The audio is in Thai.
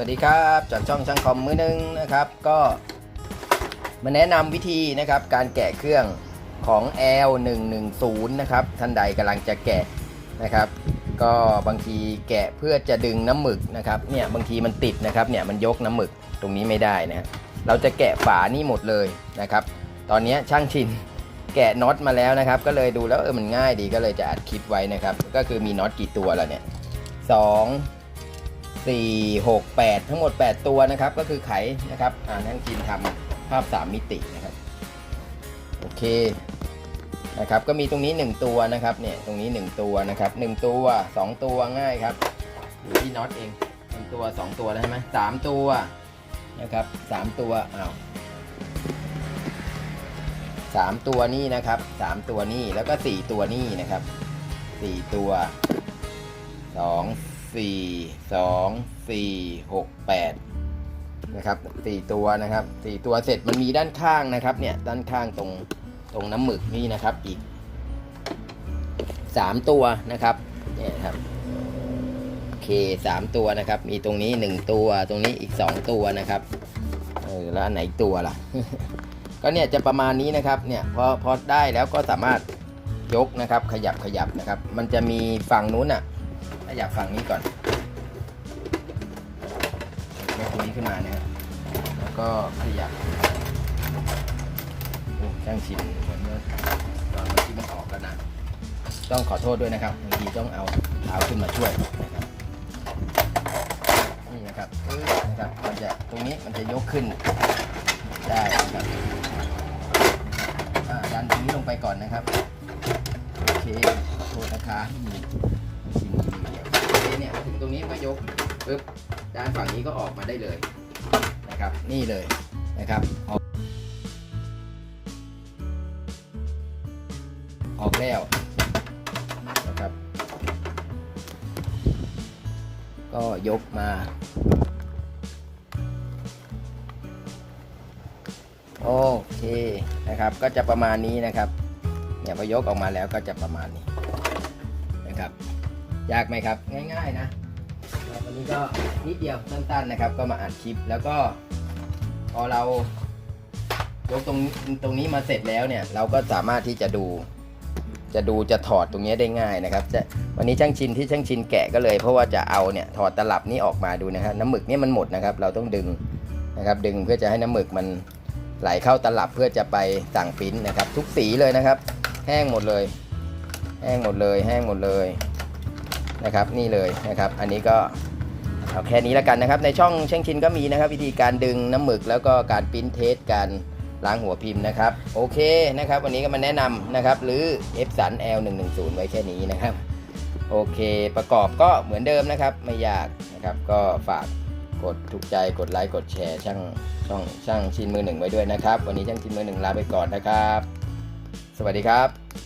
วัสดีครับจากช่องช่างคอมมือหนึงนะครับ ก็มาแนะนำวิธีนะครับ การแกะเครื่องของ L110 นะครับท่านใดกำลังจะแกะนะครับ ก็บางทีแกะเพื่อจะดึงน้ำหมึกนะครับเนี่ยบางทีมันติดนะครับเนี่ยมันยกน้ำหมึกตรงนี้ไม่ได้นะฮะเราจะแกะฝานี่หมดเลยนะครับ ตอนนี้ช่างชินแกะน็อตมาแล้วนะครับ ก็เลยดูแล้วเออมันง่ายดีก็เลยจะอัดคลิปไว้นะครับ ก็คือมีน็อตกี่ตัวแล้วเนี่ยสอง 4 6 8 ทั้งหมด 8 ตัวนะครับ ก็คือไขนะครับอ่านั่งจินทำภาพ 3 มิตินะครับ โอเคนะครับก็มีตรงนี้ 1 ตัวนะครับเนี่ยตรงนี้ 1 ตัวนะครับ1ตัว 2 ตัวง่ายครับอยู่ที่น็อตเอง1ตัว 2 ตัวแล้วใช่ไหมสามตัวนะครับ3ตัวอ้าวสามตัวนี่นะครับ3ตัวนี่แล้วก็4ตัวนี่นะครับ4ตัว2 สี่สองสี่หกแปดนะครับสี่ตัวนะครับสี่ตัวเสร็จมันมีด้านข้างนะครับเนี่ยด้านข้างตรงตรงน้ำหมึกนี่นะครับอีกสามตัวนะครับเนี่ยครับโอเคสามตัวนะครับ มีตรงนี้หนึ่งตัวตรงนี้อีกสองตัวนะครับเออแล้วอันไหนตัวล่ะ ก็เนี่ยจะประมาณนี้นะครับเนี่ยพอพอได้แล้วก็สามารถยกนะครับ ขยับขยับนะครับ มันจะมีฝั่งนู้นอะ ยับฝั่งนี้ก่อนยกตรงนี้ขึ้นมาเนะครับแล้วก็ขยับโอ้ช่างชินเหมือนเมื่อตอนเมื่อกี้มันออกแล้วนะต้องขอโทษด้วยนะครับบางทีต้องเอาเท้าขึ้นมาช่วยนะครับนี่นะครับนะครับมันจะตรงนี้มันจะยกขึ้นได้นะครับดันตรงนี้ลงไปก่อนนะครับโอเคโทษนะคะมีชิมเดียว เนี่ยถึงตรงนี้ก็ยกปึ๊บด้านฝั่งนี้ก็ออกมาได้เลยนะครับ นี่เลยนะครับออกออกแล้วนะครับ ก็ยกมาโอเคนะครับก็จะประมาณนี้นะครับเนี่ยพอยกออกมาแล้วก็จะประมาณนี้นะครับ ยากไหมครับ ง่ายๆนะวันนี้ก็นิดเดียวสั้นๆนะครับ ก็มาอัดคลิปแล้วก็พอเรายกตรงตรงนี้มาเสร็จแล้วเนี่ย เราก็สามารถที่จะดูจะดูจะถอดตรงนี้ได้ง่ายนะครับจะวันนี้ช่างชินที่ช่างชินแกะก็เลย เพราะว่าจะเอาเนี่ยถอดตลับนี้ออกมาดูนะครับน้ำหมึกนี่มันหมดนะครับ เราต้องดึงนะครับดึงเพื่อจะให้น้ำหมึกมันไหลเข้าตลับเพื่อจะไปสั่งปิ้นนะครับ ทุกสีเลยนะครับ แห้งหมดเลย แห้งหมดเลย แห้งหมดเลย นะครับนี่เลยนะครับ อันนี้ก็เอาแค่นี้แล้วกันนะครับ ในช่องเช่งชินก็มีนะครับ วิธีการดึงน้ำหมึกแล้วก็การปริ้นเทสการล้างหัวพิมพ์นะครับ โอเคนะครับ วันนี้ก็มาแนะนำนะครับ หรือ f สัน L 1 1 0ไว้แค่นี้นะครับ โอเค ประกอบก็เหมือนเดิมนะครับ ไม่ยากนะครับ ก็ฝากกดถูกใจกดไลค์กดแชร์ช่างช่องช่างชินมือหนึ่งไว้ด้วยนะครับ วันนี้ช่างชินมือหนึ่งลาไปก่อนนะครับ สวัสดีครับ